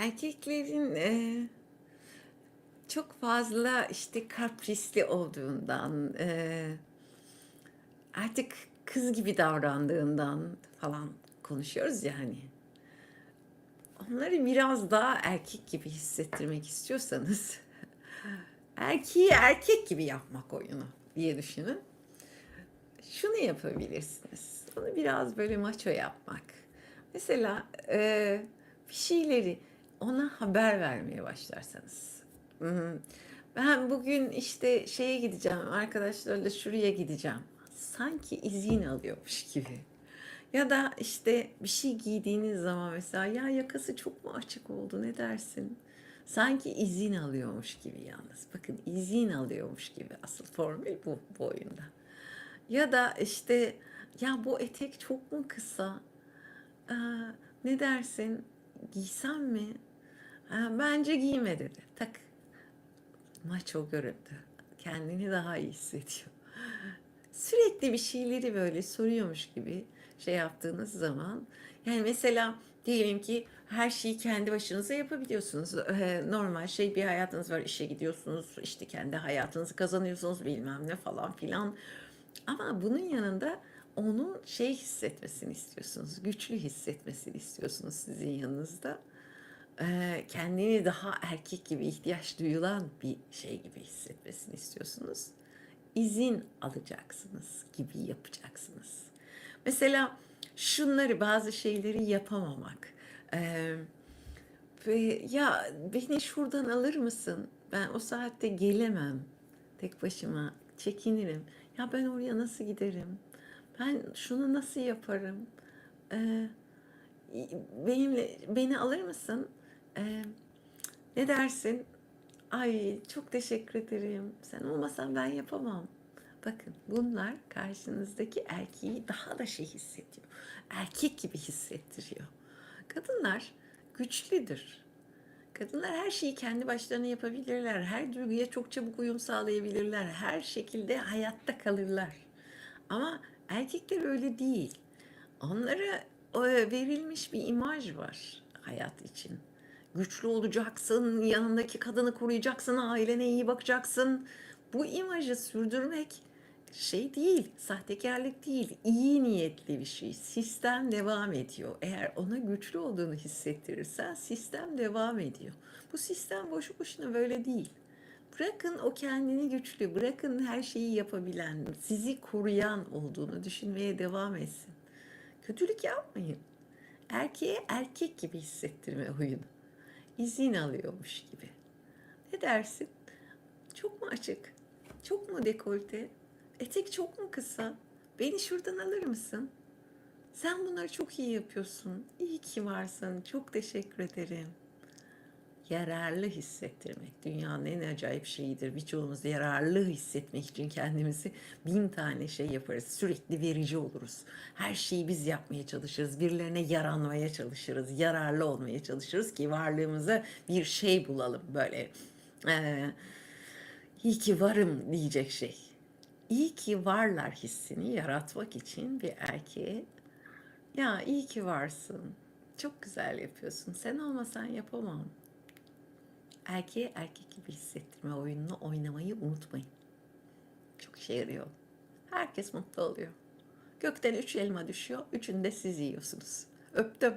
Erkeklerin, eee, çok fazla, işte, kaprisli olduğundan, eee, artık kız gibi davrandığından falan konuşuyoruz ya hani. Onları biraz daha erkek gibi hissettirmek istiyorsanız erkeği erkek gibi yapmak oyunu diye düşünün. Şunu yapabilirsiniz. Onu biraz böyle maço yapmak. Mesela eee, bir şeyleri ona haber vermeye başlarsanız. Ben bugün işte şeye gideceğim, arkadaşlarla şuraya gideceğim. Sanki izin alıyormuş gibi. Ya da işte bir şey giydiğiniz zaman mesela ya yakası çok mu açık oldu ne dersin? Sanki izin alıyormuş gibi yalnız. Bakın izin alıyormuş gibi. Asıl formül bu, bu oyunda. Ya da işte ya bu etek çok mu kısa? Aa, ne dersin? Giysem mi? "Ha, bence giyme dedi. Tak. Maço göründü. Kendini daha iyi hissediyor. Sürekli bir şeyleri böyle soruyormuş gibi şey yaptığınız zaman yani mesela diyelim ki her şeyi kendi başınıza yapabiliyorsunuz. Ee, normal şey bir hayatınız var, işe gidiyorsunuz, işte kendi hayatınızı kazanıyorsunuz bilmem ne falan filan. Ama bunun yanında onun şey hissetmesini istiyorsunuz, güçlü hissetmesini istiyorsunuz sizin yanınızda. Kendini daha erkek gibi ihtiyaç duyulan bir şey gibi hissetmesini istiyorsunuz. İzin alacaksınız gibi yapacaksınız. Mesela şunları bazı şeyleri yapamamak. Ee, ya beni şuradan alır mısın? Ben o saatte gelemem. Tek başıma çekinirim. Ya ben oraya nasıl giderim? Ben şunu nasıl yaparım? Ee, benimle beni alır mısın? Ne dersin? Ay çok teşekkür ederim. Sen olmasan ben yapamam. Bakın bunlar karşınızdaki erkeği daha da şey hissediyor. Erkek gibi hissettiriyor. Kadınlar güçlüdür. Kadınlar her şeyi kendi başlarına yapabilirler. Her duyguya çok çabuk uyum sağlayabilirler. Her şekilde hayatta kalırlar. Ama erkekler öyle değil. Onlara verilmiş bir imaj var hayat için. Güçlü olacaksın, yanındaki kadını koruyacaksın, ailene iyi bakacaksın. Bu imajı sürdürmek şey değil, sahtekarlık değil, iyi niyetli bir şey. Sistem devam ediyor. Eğer ona güçlü olduğunu hissettirirsen sistem devam ediyor. Bu sistem boşu boşuna böyle değil. Bırakın o kendini güçlü, bırakın her şeyi yapabilen, sizi koruyan olduğunu düşünmeye devam etsin. Kötülük yapmayın. Erkeğe erkek gibi hissettirme oyunu. İzin alıyormuş gibi. Ne dersin? Çok mu açık? Çok mu dekolte? Etek çok mu kısa? Beni şuradan alır mısın? Sen bunları çok iyi yapıyorsun. İyi ki varsın. Çok teşekkür ederim. Yararlı hissettirmek dünyanın en acayip şeyidir. Birçoğumuz yararlı hissetmek için kendimizi bin tane şey yaparız. Sürekli verici oluruz. Her şeyi biz yapmaya çalışırız. Birilerine yaranmaya çalışırız. Yararlı olmaya çalışırız ki varlığımıza bir şey bulalım. Böyle eee iyi ki varım diyecek şey. İyi ki varlar hissini yaratmak için bir erkeğe ya iyi ki varsın. Çok güzel yapıyorsun. Sen olmasan yapamam. Erkeğe erkek gibi hissettirme oyununu oynamayı unutmayın. Çok işe yarıyor. Herkes mutlu oluyor. Gökten üç elma düşüyor. Üçünü de siz yiyorsunuz. Öptüm.